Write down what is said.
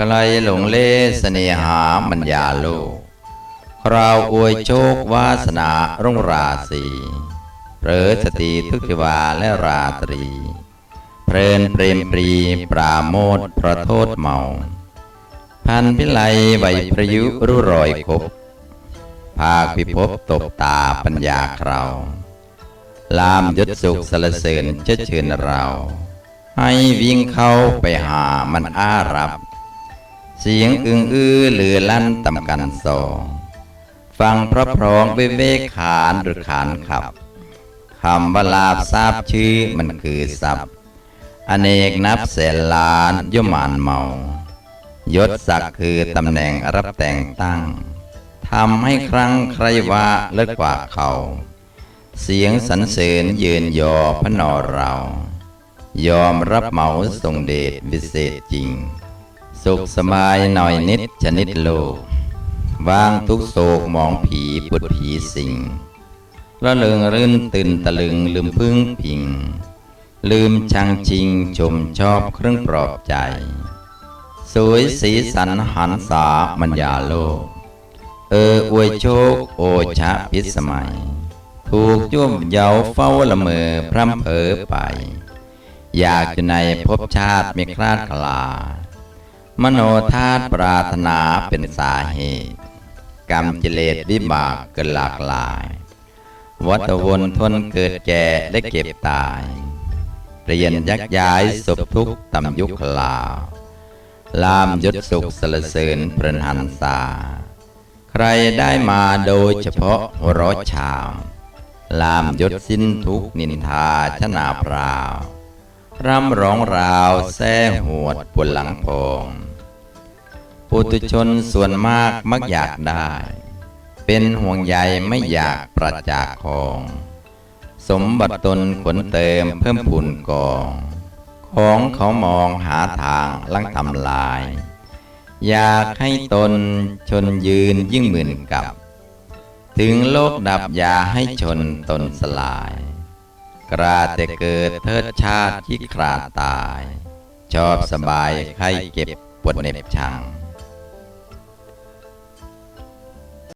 ใครหลงเล่เนหามัญญาโลกคราวอวยโชควาสนารุ่งราศีเผลอสติทุกทิวาและราตรี เพลินเปรมปรีปราโมทพระโทษเมา พันพิไลไหวพระยุรู้รอยคบภาคพิภพตบตาปัญญาครา ลามยศสุขสรรเสริญเชิดเชิญเรา ให้วิ่งเข้าไปหามันอารับ เสียงอึงอื้อเหลือลั่นต่ำกันสอง ฟังพระพร้องเวเวขานหรือขานขับคำว่าลาบทราบชื่อมันคือศัพท์อเนกนับแสนล้านย่อมานเมายศศักดิ์คือตำแหน่งรับแต่งตั้งทำให้ครั้งใครว่าเลิศกว่าเขา เสียงสรรเสริญยืนยอพระนอเรา ยอมรับเหมาทรงเดชวิเศษจริง สุขสบายหน่อยนิดชนิดโลกวางทุกโศกมองผีปุดผีสิงละเลิงรื่นตื่นตะลึงลืมพึ่งพิง ลืมชังชิงชมชอบเครื่องปลอบใจ สวยสีสันหันษามัญญาโลก เอออวยโชคโอชะพิสมัย ถูกย่วมเยาเฝ้าละเมอพร่ำเผอไป อยากอยู่ในภพชาติไม่คลาดคลา มโนธาตุปรารถนาเป็นสาเหตุ กรรมกิเลสวิบากเกิดหลากหลาย วัฏวนทนเกิดแก่และเก็บตาย เปลี่ยนยักย้ายศพทุกข์ต่ำยุคลาลามยศสุขสรเสริญเปรนหันษาใครได้มาโดยเฉพาะหัวร้อชาว ลามยศสิ้นทุกนินทาชนาพราว ร่ำร้องราวแซ่หวดปวดหลังพอง ปุตุชนส่วนมากมักอยากได้ เป็นห่วงใยไม่อยากประจากของ สมบัติตนขนเติมเพิ่มพูนกอง ของเขามองหาทางลังทำลาย อยากให้ตนชนยืนยิ่งหมื่นกับ ถึงโลกดับอย่าให้ชนตนสลาย กราแต่เกิดเทิดชาติที่คราดตาย ชอบสบายใครเก็บปวดเน็บชัง